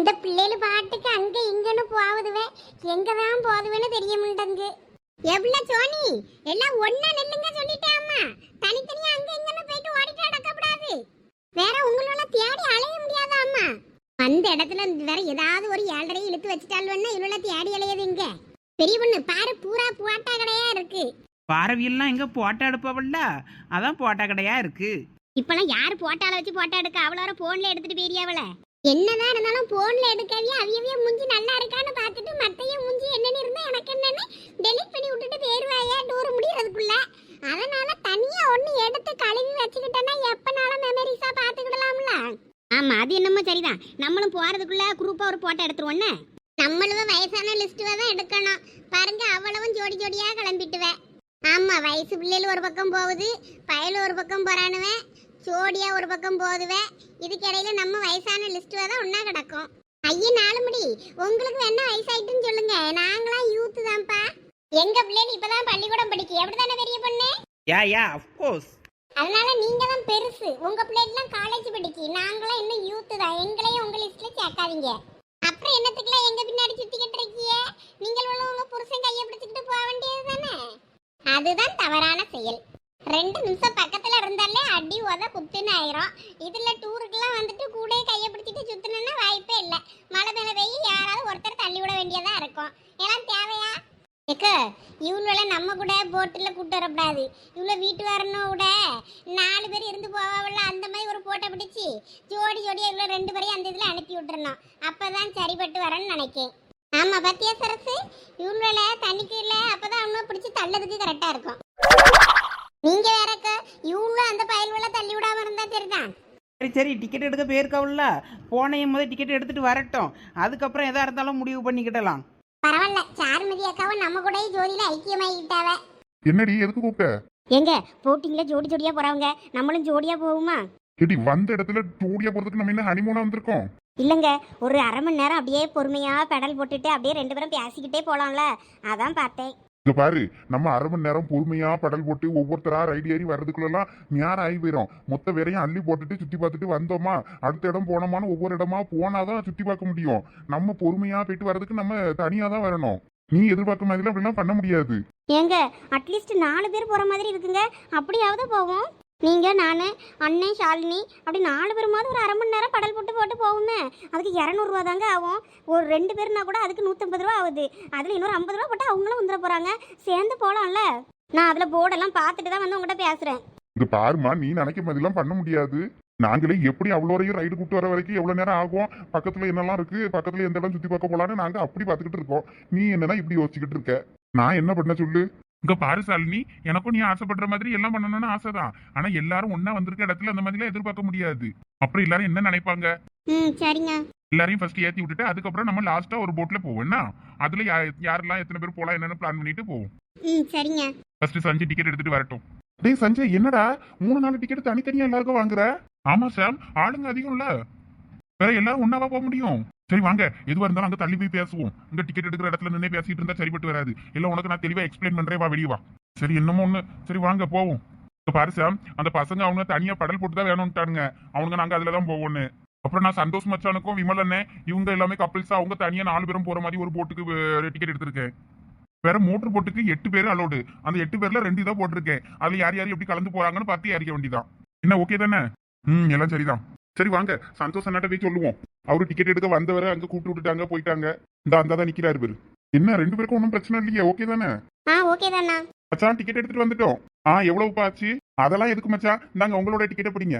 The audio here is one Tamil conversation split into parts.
இந்த பிள்ளைகள் பாட்டுக்கு அங்க இங்கன்னு போகுதுவே எங்கதான் போகுதுவேன்னு தெரிய மாட்டேங்கு எவ்வளவு சோனி? எல்லாம் ஒண்ணா நில்லுங்க சொல்லிட்டேன் அம்மா. தனித்தனியா அங்க இங்கன்னு போயிட்டு ஓடிட்டு அடக்கப்படாது வேற உங்களோட தேடி அலைய முடியாதா அம்மா? அந்த இடத்துல வேற ஏதாவது ஒரு ஏழரை இழுத்து வச்சுட்டாள்வன்னா இவ்வளோ தேடி அலையது இங்க. பெரிய பொண்ணு பாரு பூரா புவாட்டா கடையா இருக்கு. பாரவியெல்லாம் எங்க போட்டோ எடுப்பவல்ல அதான் போட்டோ கடையா இருக்கு. இப்பெல்லாம் யாரு போட்டால வச்சு போட்டோ எடுக்க? அவ்வளோ போன்ல எடுத்துட்டு போயிரியாவல என்னதான் இருந்தாலும் போன்ல எடுக்கவே அவியவிய மூஞ்சி நல்லா இருக்கான்னு பார்த்துட்டு மத்தைய மூஞ்சி என்னன்னு இருந்தா எனக்கு என்னன்னு டெலீட் பண்ணி விட்டுட்டு போயிருவாயா டூர் முடியறதுக்குள்ள. அதனால தனியா ஒண்ணு எடுத்து கழுவி வச்சுக்கிட்டேன்னா எப்பனாலும் மெமரிஸா பாத்துக்கிடலாம்ல ஆமா அது என்னமோ சரிதான். நம்மளும் போறதுக்குள்ள குரூப்பா ஒரு போட்டோ எடுத்துருவோன்னு நம்மளும் வயசான லிஸ்ட்டுவை தான் எடுக்கணும். பாருங்க அவ்வளவும் ஜோடி ஜோடியா கிளம்பிட்டுவேன் ஆமா வயசு பிள்ளைகள் ஒரு பக்கம் போகுது பயல் ஒரு பக்கம் போறானுவேன் ஜோடியா ஒரு பக்கம் போகுதுவே இதுக்கு இடையில நம்ம வயசான லிஸ்ட் தான் ஒண்ணா கிடக்கும். ஐயா நாலு முடி உங்களுக்கு என்ன வயசாயிட்டுன்னு சொல்லுங்க. நாங்களாம் யூத் தான்ப்பா. எங்க பிள்ளைங்க இப்பதான் பள்ளிக்கூடம் படிக்க எப்படிதானே பெரிய பொண்ணு? யா யா அஃப்கோர்ஸ் அதனால நீங்க தான் பெருசு. உங்க பிள்ளைங்கலாம் காலேஜ் படிக்க. நாங்களாம் இன்னும் யூத் தான். எங்களையும் உங்க லிஸ்ட்ல சேர்க்காதீங்க. அப்புறம் என்னத்துக்குலாம் எங்க பின்னாடி சுத்திக்கிட்டு இருக்கீங்க நீங்கள் உங்க புருஷன் கையை பிடிச்சிக்கிட்டு போக வேண்டியது தானே அதுதான் தவறான செயல். ரெண்டு நிமிஷம் பக்கத்துல இருந்தாலே அடி உத குத்துன்னு ஆயிரும். இதுல டூருக்குலாம் வந்துட்டு கூட கையை பிடிச்சிட்டு சுத்தணும்னா வாய்ப்பே இல்லை. மழை மேல பெய்ய யாராவது ஒருத்தர் தள்ளி விட வேண்டியதா இருக்கும். எல்லாம் தேவையா? எக்க இவ்வளோ நம்ம கூட போட்டில் கூட்டு வரக்கூடாது. இவ்வளோ வீட்டு வரணும் விட நாலு பேர் இருந்து போவாவில்ல அந்த மாதிரி ஒரு போட்டை பிடிச்சி ஜோடி ஜோடியாக இவ்வளோ ரெண்டு பேரையும் அந்த இதில் அனுப்பி விட்டுறணும். அப்போ தான் சரிப்பட்டு வரேன்னு நினைக்கேன். ஆமாம் பத்தியா சரசு? இவ்வளோ தண்ணிக்கு இல்லை அப்போ தான் அவனும் பிடிச்சி தள்ளதுக்கு கரெக்டாக இருக்கும். நீங்க வேறக்க இவ்வளோ அந்த பயல்வெள்ள தள்ளி விடாம இருந்தா சரிதான். சரி சரி டிக்கெட் எடுக்க போயிருக்காவுல்ல. போனையும் முதல் டிக்கெட் எடுத்துட்டு வரட்டும். அதுக்கப்புறம் எதா இருந்தாலும் முடிவு பண்ணிக்கிடலாம். பரவாயில்ல சாருமதி அக்காவும் நம்ம கூட ஜோதியில ஐக்கியமாயிட்டாவ என்னடி எதுக்கு கூப்பிட்ட? எங்க போட்டிங்ல ஜோடி ஜோடியா போறவங்க நம்மளும் ஜோடியா போகுமா ஏடி வந்த இடத்துல ஜோடியா போறதுக்கு நம்ம என்ன ஹனிமூனா வந்திருக்கோம்? இல்லைங்க ஒரு அரை மணி நேரம் அப்படியே பொறுமையா பெடல் போட்டுட்டு அப்படியே ரெண்டு பேரும் பேசிக்கிட்டே போலாம்ல. அதான் பார்த்தேன். இங்க பாரு நம்ம அரை மணி நேரம் பொறுமையா படல் போட்டு ஒவ்வொருத்தரா ரைடு ஏறி வர்றதுக்குள்ளலாம் நேரம் ஆகி போயிடும் மொத்த வேறையும் அள்ளி போட்டுட்டு சுத்தி பார்த்துட்டு வந்தோமா அடுத்த இடம் போனோமான்னு ஒவ்வொரு இடமா போனாதான் சுத்தி பார்க்க முடியும். நம்ம பொறுமையா போயிட்டு வர்றதுக்கு நம்ம தனியா தான் வரணும். நீ எதிர்பார்க்க மாதிரிலாம் அப்படிலாம் பண்ண முடியாது. ஏங்க அட்லீஸ்ட் நாலு பேர் போற மாதிரி இருக்குங்க. அப்படியாவது போவோம். நீங்கள் நான் அண்ணன் ஷாலினி அப்படி நாலு பேருமாவது ஒரு அரை மணி நேரம் படல் போட்டு போட்டு போகுமே. அதுக்கு இரநூறுவா தாங்க ஆகும். ஒரு ரெண்டு பேர்னா கூட அதுக்கு நூற்றம்பது ரூபா ஆகுது. அதில் இன்னொரு ஐம்பது ரூபா போட்டு அவங்களும் வந்துட போகிறாங்க சேர்ந்து போகலாம்ல நான் அதில் போர்டெல்லாம் பார்த்துட்டு தான் வந்து உங்கள்கிட்ட பேசுகிறேன் இது பாருமா நீ நினைக்க மாதிரிலாம் பண்ண முடியாது. நாங்களே எப்படி அவ்வளோ வரையும் ரைடு கூட்டு வர வரைக்கும் எவ்வளோ நேரம் ஆகும்? பக்கத்தில் என்னெல்லாம் இருக்குது பக்கத்தில் எந்த இடம் சுற்றி பார்க்க போகலான்னு நாங்கள் அப்படி பார்த்துக்கிட்டு இருக்கோம் நீ என்னன்னா இப்படி யோசிச்சுக்கிட்டு இருக்க. நான் என்ன பண்ண சொல்லு? இங்க பாரு சாலினி எனக்கும் நீ ஆசைப்படுற மாதிரி எல்லாம் பண்ணணும்னு ஆசைதான். ஆனா எல்லாரும் ஒண்ணா வந்திருக்க இடத்துல அந்த மாதிரிலாம் எதிர்பார்க்க முடியாது. அப்புறம் எல்லாரும் என்ன நினைப்பாங்க? ம் சரிங்க. எல்லாரையும் ஃபர்ஸ்ட் ஏத்தி விட்டுட்டு அதுக்கப்புறம் நம்ம லாஸ்டா ஒரு போட்ல போவோம்னா அதுல யா- யாரெல்லாம் எத்தனை பேர் போலாம் என்னன்னு பிளான் பண்ணிட்டு போவோம். ம் சரிங்க. ஃபர்ஸ்ட் சஞ்சய் டிக்கெட் எடுத்துட்டு வரட்டும். டேய் சஞ்சய் என்னடா? மூணு நாலு டிக்கெட் தனித்தனியா எல்லாருக்கும் வாங்குற? ஆமா சாம் ஆளுங்க அதிகம் இல்ல வேற எல்லாரும் ஒன்னாவா போக முடியும்? சரி வாங்க. எதுவா இருந்தாலும் அங்க தள்ளி போய் பேசுவோம். இங்க டிக்கெட் எடுக்கிற இடத்துல நின்று பேசிட்டு இருந்தா சரிப்பட்டு வராது. எல்லாம் உனக்கு நான் தெளிவா எக்ஸ்பிளைன் பண்றேன் வா வெளியே வா. சரி என்னமோ ஒண்ணு. சரி வாங்க போவோம். பாருசா அந்த பசங்க அவங்க தனியா படல் போட்டு தான் வேணும்ட்டானுங்க. அவனுங்க நாங்க அதுல தான் போவோம்னு. அப்புறம் நான் சந்தோஷ் மச்சானுக்கும் விமல் அண்ணன் இவங்க எல்லாமே கப்பிள்ஸா அவங்க தனியா நாலு பேரும் போற மாதிரி ஒரு போட்டுக்கு டிக்கெட் எடுத்திருக்கேன். வேற மோட்டர் போட்டுக்கு எட்டு பேர் அலோடு அந்த எட்டு பேர்ல ரெண்டு தான் போட்டிருக்கேன். அதுல யார் யார் எப்படி கலந்து போறாங்கன்னு பார்த்து இறக்க வேண்டியதான் என்ன ஓகே தானே? ம் எல்லாம் சரிதான். சரி வாங்க. சந்தோஷ் அண்ணாட்ட போய் சொல்லுவோம். அவரு டிக்கெட் எடுக்க வந்தவரை அங்க கூப்பிட்டு விட்டுட்டாங்க போயிட்டாங்க. இந்த அந்த தான் நிக்கிறாரு பேரு என்ன ரெண்டு பேருக்கும் ஒன்றும் பிரச்சனை இல்லையே? ஓகே தானே? ஆ ஓகே தானா மச்சான் டிக்கெட் எடுத்துட்டு வந்துட்டோம். ஆ எவ்வளவு ஆச்சு? அதெல்லாம் எதுக்கு மச்சான்? இந்தாங்க உங்களோட டிக்கெட்டை பிடிங்க.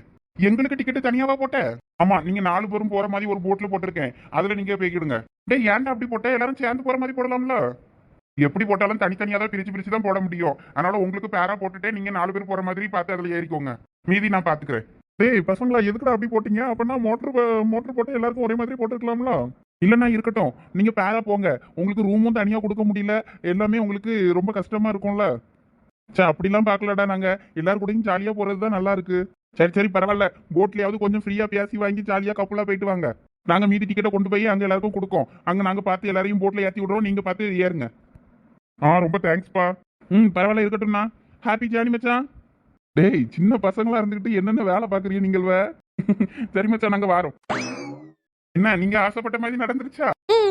எங்களுக்கு டிக்கெட் தனியாவா போட்ட? ஆமா நீங்க நாலு பேரும் போற மாதிரி ஒரு போட்ல போட்டிருக்கேன். அதுல நீங்க போய்க்கிடுங்க டேய் ஏன்டா அப்படி போட்ட? எல்லாரும் சேர்ந்து போற மாதிரி போடலாம்ல? எப்படி போட்டாலும் தனித்தனியா தான் பிரிச்சு பிரிச்சு தான் போட முடியும். அதனால உங்களுக்கு பேரா போட்டுட்டே நீங்க நாலு பேர் போற மாதிரி பார்த்து அதுல ஏறிக்கோங்க. மீதி நான் பாத்துக்கிறேன் டேய் பசங்களா எதுக்குடா அப்படி போட்டீங்க? அப்படின்னா மோட்டர் மோட்டர் போட்டு எல்லாருக்கும் ஒரே மாதிரி போட்டுருக்கலாம்ல? இல்லைண்ணா இருக்கட்டும். நீங்கள் பேரா போங்க. உங்களுக்கு ரூமும் தனியாக கொடுக்க முடியல. எல்லாமே உங்களுக்கு ரொம்ப கஷ்டமாக இருக்கும்ல? சே அப்படிலாம் பார்க்கலடா நாங்கள் எல்லாரும் கூடயும் ஜாலியாக போகிறது தான் நல்லா இருக்கு. சரி சரி பரவாயில்ல. போட்லயாவது கொஞ்சம் ஃப்ரீயாக பேசி வாங்கி ஜாலியாக கப்புலாக போயிட்டு வாங்க. நாங்கள் மீதி டிக்கெட்டை கொண்டு போய் அங்கே எல்லாருக்கும் கொடுக்கோம். அங்கே நாங்கள் பார்த்து எல்லாரையும் போட்டில் ஏற்றி விடுறோம். நீங்கள் பார்த்து ஏறுங்க. ஆ ரொம்ப தேங்க்ஸ்ப்பா ம் பரவாயில்ல இருக்கட்டும்ண்ணா. ஹாப்பி ஜேர்னி மச்சான். டேய் சின்ன பசங்களா இருந்துகிட்டு என்னென்ன வேலை பாக்குறீங்க நீங்கள்? சரி மச்சான் நாங்க வாரோம். என்ன நீங்க ஆசைப்பட்ட மாதிரி நடந்துருச்சா?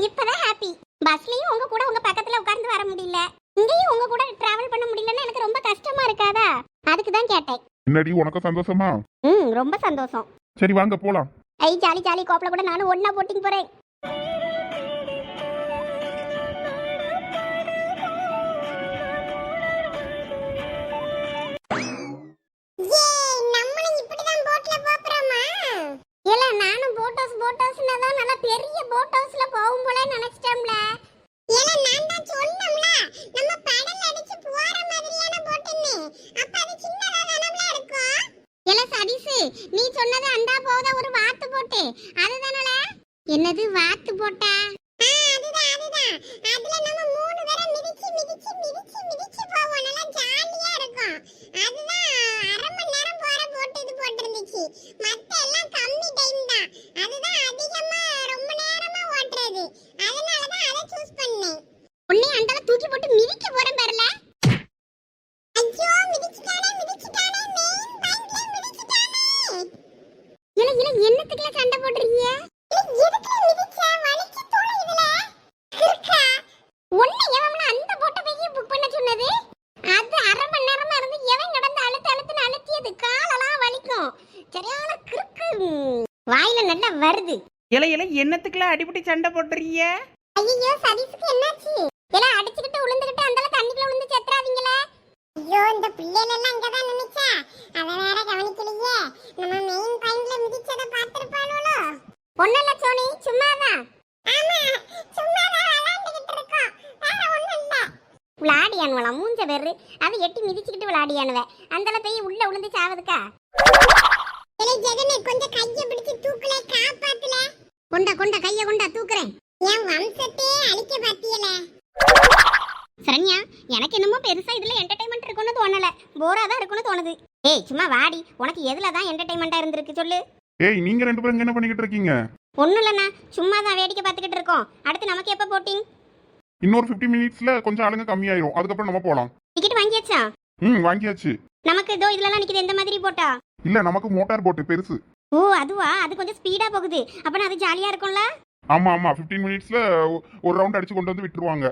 இப்பதான் ஹாப்பி பஸ்லயும் உங்க கூட உங்க பக்கத்துல உட்கார்ந்து வர முடியல. இங்கேயும் உங்க கூட டிராவல் பண்ண முடியலன்னா எனக்கு ரொம்ப கஷ்டமா இருக்காதா? அதுக்கு தான் கேட்டேன். என்னடி உனக்கு சந்தோஷமா? ம் ரொம்ப சந்தோஷம். சரி வாங்க போலாம். ஐ ஜாலி ஜாலி கோப்பல கூட நானும் ஒண்ணா போட்டிங் போறேன். இல்ல இல்ல என்னத்துக்குல சண்டை போடுறீங்க எதுக்குல மிதிச்ச வலிக்கு தோல இதுல கிறுக்கா ஒண்ணு எவன் அந்த போட்ட போய் புக் பண்ண சொன்னது அது அரை மணி நேரமா இருந்து எவன் கடந்து அழுத்து அழுத்துன்னு அழுத்தியது காலெல்லாம் வலிக்கும் சரியான கிறுக்கு வாயில நல்லா வருது. இல இல என்னத்துக்குலாம் அடிப்படி சண்டை போட்டுறீங்க? ஐயோ சதீஷுக்கு என்னாச்சு? எல்லாம் அடிச்சுக்கிட்டு உளுந்துகிட்டு அந்தல தண்ணிக்குள்ள விழுந்து செத்துறாதீங்களே. ஐயோ இந்த பிள்ளைகள் எல்லாம் இங்கதான் நினைச்சா அத வேற கவனிக்கலையே. நம்ம மெயின் பாயிண்ட்ல மிதிச்சத பாத்துருப்பாளோ ஒண்ணல்ல சோனி சும்மாதான் ஆமா சும்மாதான் விளையாண்டுகிட்டு இருக்கோம். வேற ஒண்ணும் இல்ல விளையாடியானுவலாம் மூஞ்ச பேரு அதை எட்டி மிதிச்சுக்கிட்டு விளையாடியானுவ. அந்தல போய் உள்ள விழுந்து சாவதுக்கா? ஜெகனே கொஞ்சம் கைய பிடிச்சு தூக்கல காப்பாத்துல. கொண்டா கொண்டா கைய கொண்டா தூக்குறேன். என் வம்சத்தையே அழிக்க பாத்தியல. சரண்யா எனக்கு என்னமோ பெருசா இதுல என்டர்டைன்மெண்ட் இருக்கும்னு தோணல. போரா தான் இருக்கும்னு தோணுது. ஏய் சும்மா வாடி. உனக்கு எதுல தான் என்டர்டைன்மெண்டா இருந்திருக்கு சொல்லு. ஏய் நீங்க ரெண்டு பேரும் இங்க என்ன பண்ணிக்கிட்டு இருக்கீங்க? ஒண்ணும் இல்லண்ணா சும்மா தான் வேடிக்கை பார்த்துக்கிட்டு இருக்கோம். அடுத்து நமக்கு எப்ப போட்டிங் இன்னொரு 50 மினிட்ஸ்ல கொஞ்சம் ஆளுங்க கம்மியாயிரும். அதுக்கப்புறம் நம்ம போலாம். டிக்கெட் வாங்கியாச்சா? ம் வாங்கியாச்சு. நமக்கு இதோ இதுலலாம் நிக்குது எந்த மாதிரி போட்டா? இல்ல நமக்கு மோட்டார் போட்டு பெருசு. ஓ அதுவா? அது கொஞ்சம் ஸ்பீடா போகுது. அப்பனா அது ஜாலியா இருக்கும்ல? ஆமா ஆமா. 15 மினிட்ஸ்ல ஒரு ரவுண்ட் அடிச்சு கொண்டு வந்து விட்டுருவாங்க.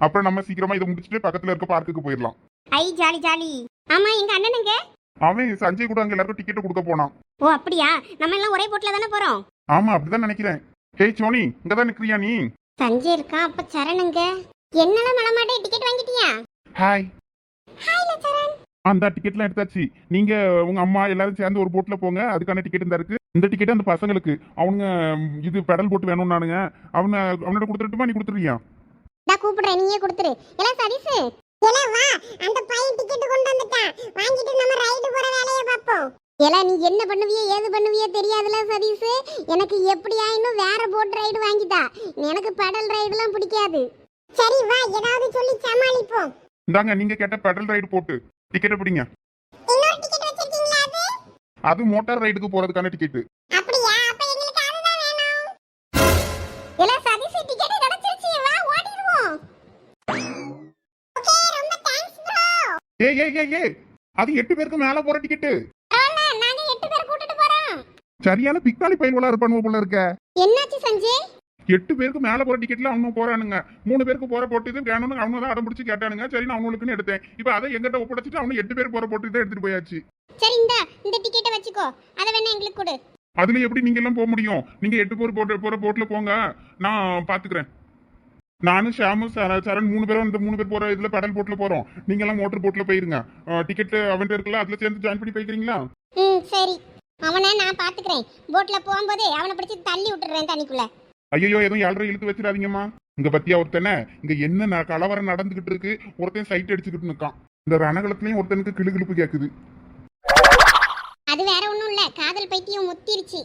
அப்புறம் நம்ம சீக்கிரமா இதை முடிச்சுட்டு பக்கத்துல இருக்க பார்க்குக்கு போயிடலாம். ஐ ஜாலி ஜாலி ஆமா எங்க அண்ணனுங்க அவன் சஞ்சய் கூட அங்க எல்லாருக்கும் டிக்கெட் கொடுக்க போனான். ஓ அப்படியா? நம்ம எல்லாம் ஒரே போட்ல தானே போறோம்? ஆமா அப்படிதான் நினைக்கிறேன். ஹேய் சோனி இங்க தான் நிக்கிறியா நீ? சஞ்சய் இருக்கான் அப்ப சரணுங்க என்னலாம் மலமாட்டே டிக்கெட் வாங்கிட்டியா? ஹாய் அந்த டிக்கெட்லாம் எடுத்தாச்சு. நீங்க உங்க அம்மா எல்லாரும் சேர்ந்து ஒரு போட்ல போங்க. அதுக்கான டிக்கெட் இந்த இருக்கு. இந்த டிக்கெட் அந்த பசங்களுக்கு. அவனுங்க இது பெடல் போட்டு வேணும்னானுங்க. அவனை அவனோட கொடுத்துட்டுமா நீ கொடுத்துருவியா நான் கூப்பிடுறேன். நீயே கொடுத்துரு. எல்லாம் சதீஷ் எல்லாம் வா. அந்த பையன் டிக்கெட் கொண்டு வந்துட்டான். வாங்கிட்டு நம்ம ரைடு போற வேலையை எல்லாம் நீ என்ன பண்ணுவியே ஏது பண்ணுவியே தெரியாதுல சதீஷ் எனக்கு எப்படியா இன்னும் வேற போட் ரைடு வாங்கிட்டா? எனக்கு பெடல் ரைடுலாம் பிடிக்காது. சரி வா. ஏதாவது சொல்லி சமாளிப்போம். இந்தாங்க நீங்க கேட்ட பெடல் ரைடு போட்டு. டிக்கெட்டை பிடிங்க டிக்கெட் வச்சிருக்கீங்களா அது? மோட்டார் ரைடுக்கு போறதுக்கான டிக்கெட் டிக்கெட் ஏய் ஏய் ஏய் ஏய் அது எட்டு பேருக்கு மேல போற போறோம். சரியான பிக்காளி பயில்வலா இருப்பானுவ போல இருக்க. என்னாச்சு சஞ்சய்? எட்டு பேருக்கு மேல போற டிக்கெட்ல அவங்க போறானுங்க. மூணு பேருக்கு போற போட்டு இது வேணும்னு அவங்க தான் அடம் பிடிச்சி கேட்டானுங்க. சரி நான் அவங்களுக்குன்னு எடுத்தேன். இப்போ அதை எங்கிட்ட ஒப்படைச்சிட்டு அவனு எட்டு பேர் போற போட்டு தான் எடுத்துட்டு போயாச்சு. சரி இந்த இந்த டிக்கெட்டை வச்சுக்கோ. அதை வேணா எங்களுக்கு கொடு. அதுல எப்படி நீங்க எல்லாம் போக முடியும்? நீங்க எட்டு பேர் போட்டு போற போட்ல போங்க. நான் பாத்துக்கிறேன். நானும் ஷாமு சர- சரண் மூணு பேரும் இந்த மூணு பேர் போற இதுல பெடல் போட்ல போறோம். நீங்க எல்லாம் மோட்டர் போட்ல போயிருங்க. டிக்கெட் அவன்கிட்ட இருக்குல்ல அதுல சேர்ந்து ஜாயின் பண்ணி போய்க்கிறீங்களா? ம் சரி. அவனை நான் பாத்துக்கிறேன். போட்ல போகும்போது அவனை பிடிச்சி தள்ளி விட்டுறேன் தண்ணிக்குள்ள. ஐயோ எதுவும் ஏழரை இழுத்து வச்சிடாதீங்கம்மா. இங்க பத்தியா ஒருத்தனை இங்க என்ன கலவரம் நடந்துகிட்டு இருக்கு ஒருத்தன் சைட் அடிச்சுக்கிட்டு நிக்கான். இந்த ரணகலத்திலயும் ஒருத்தனுக்கு கிளு கிளுப்பு கேக்குது. அது வேற ஒண்ணும் இல்ல காதல் பைத்தியம் முத்திருச்சு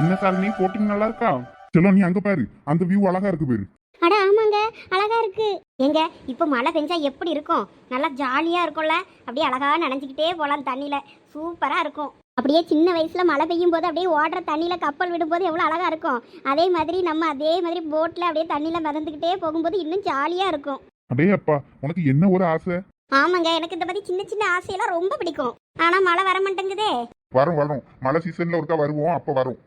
என்ன சாலினி போட்டிங் நல்லா இருக்கா? செல்லம் நீ அங்க பாரு அந்த வியூ அழகா இருக்கு பாரு. அட ஆமாங்க அழகா இருக்கு. எங்க இப்போ மழை பெஞ்சா எப்படி இருக்கும்? நல்லா ஜாலியா இருக்கும்ல? அப்படியே அழகா நனைஞ்சுக்கிட்டே போலாம் தண்ணியில. சூப்பரா இருக்கும். அப்படியே சின்ன வயசுல மழை பெய்யும் போது அப்படியே ஓடுற தண்ணியில கப்பல் விடும்போது எவ்வளவு அழகா இருக்கும். அதே மாதிரி நம்ம அதே மாதிரி போட்ல அப்படியே தண்ணியில மிதந்துக்கிட்டே போகும்போது இன்னும் ஜாலியா இருக்கும். அடே அப்பா உனக்கு என்ன ஒரு ஆசை? ஆமாங்க எனக்கு இந்த மாதிரி சின்ன சின்ன ஆசையெல்லாம் ரொம்ப பிடிக்கும். ஆனா மழை வர மாட்டேங்குதே. வரும் வரும். மழை சீசன்ல ஒருக்கா வருவோம் அப்ப வரும்.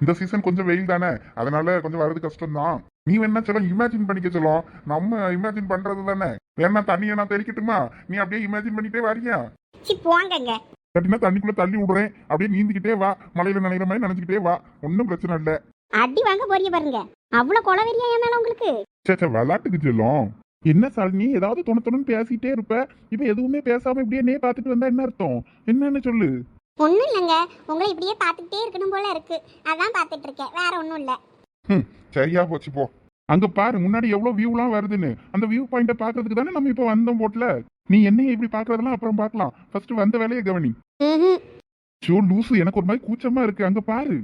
இந்த சீசன் கொஞ்சம் வெயில் தானே அதனால கொஞ்சம் வர்றது கஷ்டம் தான் நீ வேணா சொல்ல இமேஜின் பண்ணிக்க சொல்லும். நம்ம இமேஜின் பண்றது தானே. வேணா தண்ணியை நான் தெளிக்கட்டுமா? நீ அப்படியே இமேஜின் பண்ணிட்டே வரியா? சி போங்கங்க. கட்டினா தண்ணிக்குள்ள தள்ளி விடுறேன். அப்படியே நீந்திக்கிட்டே வா. மலையில நினைக்கிற மாதிரி நினைச்சுக்கிட்டே வா. ஒன்றும் பிரச்சனை இல்லை. அடி வாங்க போறீங்க பாருங்க. அவ்வளவு கொலவெறியா என் மேல உங்களுக்கு? சே சே விளாட்டுக்கு செல்லும். என்ன நீ ஏதாவது துணை துணுன்னு பேசிட்டே இருப்ப. இப்ப எதுவுமே பேசாம இப்படியே நே பார்த்துட்டு வந்தா என்ன அர்த்தம்? என்னன்னு சொல்லு. ஒண்ணும் இல்லைங்க. உங்களை இப்படியே பார்த்துக்கிட்டே இருக்கணும் போல இருக்கு. அதான் பார்த்துட்டு இருக்கேன். வேற ஒண்ணும் இல்ல. ம் சரியா போச்சு போ. அங்க பாரு முன்னாடி எவ்வளவு வியூலாம் வருதுன்னு. அந்த வியூ பாயிண்ட பாக்குறதுக்கு தானே நம்ம இப்ப வந்தோம் போட்ல நீ என்னைய இப்படி பாக்குறதெல்லாம் அப்புறம் பார்க்கலாம். ஃபர்ஸ்ட் வந்த வேலையை கவனி. ஷோ லூசு எனக்கு ஒரு மாதிரி கூச்சமா இருக்கு. அங்க பாரு.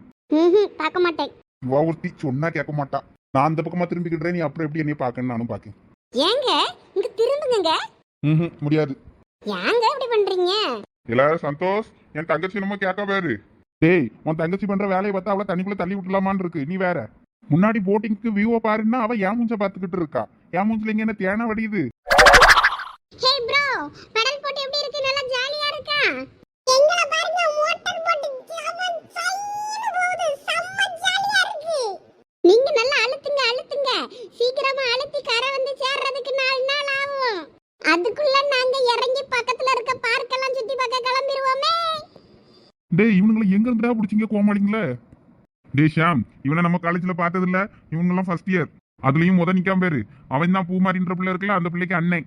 பார்க்க மாட்டேன். இவா ஒருத்தி சொன்னா கேட்க மாட்டா. நான் அந்த பக்கமா திரும்பிக்கிட்டேன் நீ அப்புறம் எப்படி என்னைய பாக்கன்னு நானும் பாக்கேன் ஏங்க இங்க திரும்புங்க ம் முடியாது. ஏங்க இப்படி பண்றீங்க? எல்லாரும் சந்தோஷ் என் தங்கச்சி நம்ம கேட்க பாரு. டேய் உன் தங்கச்சி பண்ற வேலையை பார்த்தா அவளை தண்ணிக்குள்ள தள்ளி விட்டுலாமான்னு இருக்கு. நீ வேற. முன்னாடி போட்டிங்க்கு வியூவை பாருன்னா அவ ஏன் மூஞ்ச பாத்துக்கிட்டு இருக்கா. ஏன் மூஞ்சில இங்க என்ன தேனை வடியுது? பெடல் போட்டு எப்படி இருக்கு? நல்லா ஜாலியா இருக்கா? எங்கள பாருங்க மோட்டார் போட்டு ஜாமன் சைன போகுது. செம்ம ஜாலியா இருக்கு. நீங்க நல்லா அழுத்துங்க அழுத்துங்க. சீக்கிரமா அழுத்தி கரை வந்து சேர்றதுக்கு நாலு நாள் ஆகும். அதுக்குள்ள நாங்க இறங்கி பக்கத்துல இருக்க பார்க்கெல்லாம் சுத்தி பார்க்க கிளம்பிடுவோமே டேய் இவனுங்களை எங்க இருந்துடா பிடிச்சிங்க கோமாளிங்களே? டே ஷாம் இவனை நம்ம காலேஜில் பார்த்ததில்ல. இவங்கெல்லாம் ஃபர்ஸ்ட் இயர் அதுலேயும் முத நிற்காம பேரு. அவன் தான் பூமாரின்ற பிள்ளை இருக்குல்ல அந்த பிள்ளைக்கு அன்னை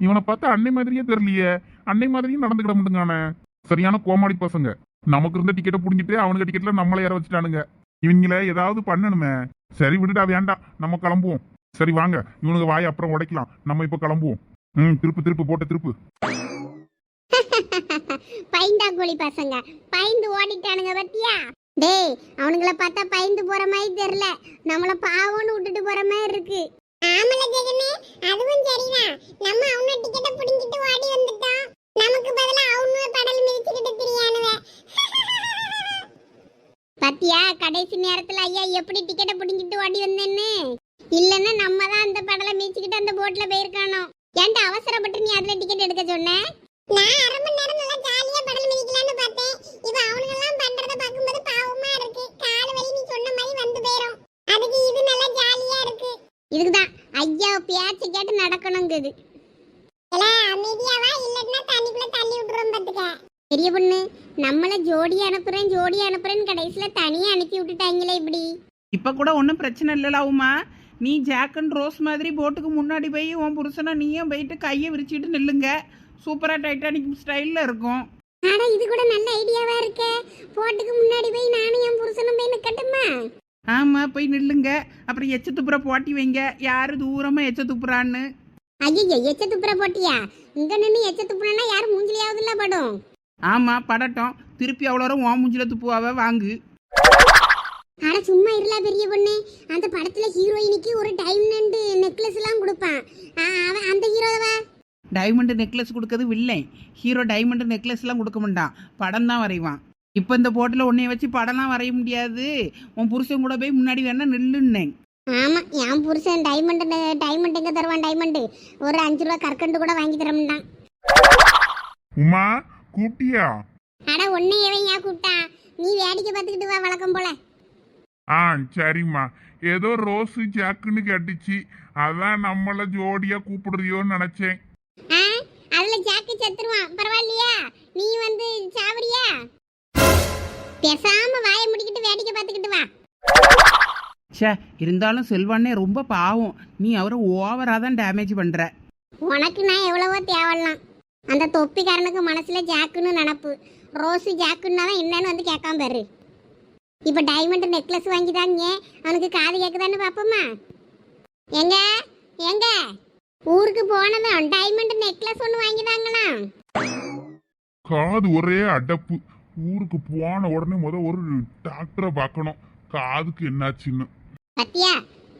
இவனை பார்த்தா அன்னை மாதிரியே தெரியலையே. அன்னை மாதிரியும் நடந்துக்கிட மாட்டேங்கானே. சரியான கோமாடி பசங்க. நமக்கு இருந்த டிக்கெட்டை புடிங்கிட்டு அவனுக்கு டிக்கெட்ல நம்மளை ஏற வச்சுட்டானுங்க. இவங்கள ஏதாவது பண்ணணுமே. சரி விடுடா வேண்டாம். நம்ம கிளம்புவோம். சரி வாங்க. இவனுக்கு வாய் அப்புறம் உடைக்கலாம். நம்ம இப்ப கிளம்புவோம். ம் திருப்பு திருப்பு போட்ட திருப்பு. பைந்தா கோழி பசங்க. பயந்து ஓடிட்டானுங்க பத்தியா? டேய் அவனுங்கள பார்த்தா பயந்து போற மாதிரி தெரியல. நம்மள பாவம்னு விட்டுட்டு போற மாதிரி இருக்கு. ஆமல அதுவும் சரிதான். நம்ம அவன டிக்கெட்ட புடிங்கிட்டு ஓடி வந்துட்டோம். நமக்கு பதிலா படல் திரியானுவ. பத்தியா கடைசி நேரத்துல ஐயா எப்படி டிக்கெட்ட புடிங்கிட்டு ஓடி வந்தேன்னு? இல்லன்னா நம்ம தான் அந்த படலை மிதிச்சுக்கிட்டு அந்த போட்ல போயிருக்கானோ? ஏன்டா அவசரப்பட்டு நீ அதுல டிக்கெட் எடுக்க சொன்ன? நான் அரை மணி நேரம் நல்லா ஜாலியா படல் மிதிக்கலாம்னு பார்த்தேன். இப்ப அவனுங்க எல்லாம் பண்றத பார்க்கும்போது பாவமா இருக்கு கால் வலி நீ சொன்ன மாதிரி வந்து போயிரும் அதுக்கு இது நல்லா ஜாலியா இருக்கு இதுக்குதான் ஐயா பேச்ச கேட்டு நடக்கணுங்குது. அமைதியாவா? இல்லன்னா தண்ணிக்குள்ள தள்ளி விட்டுறோம் பாத்துக்க. பெரிய பொண்ணு நம்மள ஜோடி அனுப்புறேன் ஜோடி அனுப்புறேன்னு கடைசியில தனியா அனுப்பி விட்டுட்டாங்களே இப்படி. இப்போ கூட ஒன்றும் பிரச்சனை இல்லைல உமா. நீ ஜாக் அண்ட் ரோஸ் மாதிரி போட்டுக்கு முன்னாடி போய் உன் புருஷனை நீயும் போயிட்டு கையை விரிச்சிட்டு நில்லுங்க. சூப்பராக டைட்டானிக் ஸ்டைலில் இருக்கும். ஆனா இது கூட நல்ல ஐடியாவா இருக்கே. போட்டுக்கு முன்னாடி போய் நானும் என் புருஷனும் போய் நிக்கட்டுமா? ஆமாம் போய் நில்லுங்க. அப்புறம் எச்ச துப்புற போட்டி வைங்க. யார் தூரமாக எச்ச துப்புறான்னு? ஐயோ எச்ச துப்புற போட்டியா? இங்க நின்னு எச்ச துப்புனா யாரும் மூஞ்சிலியாவதுல படும். ஆமாம் படட்டும். திருப்பி அவ்வளோ உன் மூஞ்சில துப்புவாவ வாங்கு. ஆனா சும்மா இருல பெரிய பொண்ணு. அந்த படத்துல ஹீரோயினுக்கு ஒரு டைமண்ட் நெக்லஸ் எல்லாம் கொடுப்பான். அவன் அந்த ஹீரோவா டைமண்ட் நெக்லஸ் கொடுக்கறது வில்லை. ஹீரோ டைமண்ட் நெக்லஸ்லாம் கொடுக்க மாட்டான். படம் தான் வரைவான். இப்போ இந்த போட்டில் உன்னைய வச்சு படம்லாம் வரைய முடியாது. உன் புருஷன் கூட போய் முன்னாடி வேணா நில்லுன்னேன். ஆமா என் புருஷன் டைமண்ட் டைமண்ட் எங்க தருவான் டைமண்ட் ஒரு அஞ்சு ரூபா கற்கண்டு கூட வாங்கி தரமுண்டான் உமா கூட்டியா அட உன்னை எவன் ஏன் கூப்பிட்டான் நீ வேடிக்கை பார்த்துக்கிட்டு வா வழக்கம் போல. ஆ சரிம்மா. ஏதோ ரோஸு ஜாக்குன்னு கேட்டுச்சு. அதான் நம்மள ஜோடியா கூப்பிடுறியோன்னு நினைச்சேன். ஆ அதுல ஜாக்கு செத்துருவான். பேசாம வாயை முடிக்கிட்டு வேடிக்கை பார்த்துக்கிட்டு வா. ச்சே இருந்தாலும் செல்வானே ரொம்ப பாவம். நீ அவரை ஓவராக தான் டேமேஜ் பண்ணுற உனக்கு நான் எவ்வளவோ தேவலாம் அந்த தொப்பிக்காரனுக்கு மனசுல ஜாக்குன்னு நினப்பு. ரோஸு ஜாக்குன்னா தான் என்னன்னு வந்து கேட்காம பாரு. இப்போ டைமண்ட் நெக்லஸ் வாங்கி தாங்க அவனுக்கு காது கேட்குதான்னு பார்ப்போமா? எங்க? எங்க? ஊருக்கு போனதும் டைமண்ட் நெக்லஸ் ஒன்று வாங்கி தாங்களாம் காது ஒரே அடப்பு. ஊருக்கு போன உடனே முத ஒரு டாக்டரை பார்க்கணும். காதுக்கு என்னாச்சுன்னு. பத்தியா?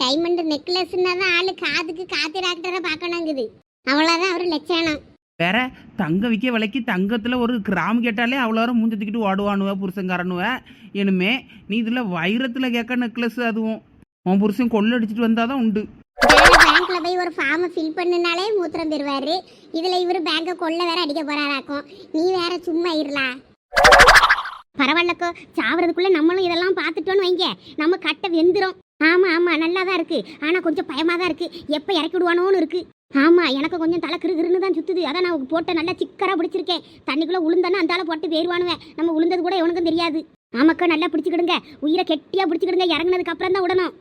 டைமண்ட் நெக்லஸ்னா தான் ஆளு காதுக்கு காத்து டாக்டரை பார்க்கணுங்குது. அவ்வளோதான் அவர் லட்சணம். வேற தங்க விற்க விலைக்கு தங்கத்தில் ஒரு கிராம் கேட்டாலே அவ்வளோ வரும் மூஞ்ச தூக்கிட்டு ஓடுவானுவ புருஷன்காரனுவ. இனிமே நீ இதில் வைரத்தில் கேட்க நெக்லஸ் அதுவும். உன் புருஷன் கொள்ளடிச்சிட்டு வந்தால் தான் உண்டு. பேங்க்ல போய் ஒரு ஃபார்மை ஃபில் பண்ணுனாலே மூத்திரம் பெறுவாரு. இதுல இவர் பேங்கை கொள்ள வேற அடிக்க போறாராக்கும். நீ வேற சும்மா இருலாம் பரவாயில்லக்கோ சாவறதுக்குள்ளே நம்மளும் இதெல்லாம் பார்த்துட்டோன்னு வைங்க. நம்ம கட்டை வெந்துடும் ஆமாம் ஆமாம் நல்லா தான் இருக்கு. ஆனால் கொஞ்சம் பயமாக தான் இருக்குது எப்போ இறக்கி விடுவானோன்னு இருக்கு. ஆமாம் எனக்கு கொஞ்சம் தலை கிருகிருன்னு தான் சுற்றுது அதான் நான் போட்ட நல்லா சிக்கராக பிடிச்சிருக்கேன். தண்ணிக்குள்ளே உளுந்தானே அந்தால போட்டு வேறுவானுவேன். நம்ம உளுந்தது கூட எவனுக்கும் தெரியாது. ஆமாக்கா நல்லா பிடிச்சிக்கிடுங்க. உயிரை கெட்டியா பிடிச்சிக்கிடுங்க. இறங்குனதுக்கு அப்புறம் தான் விடணும்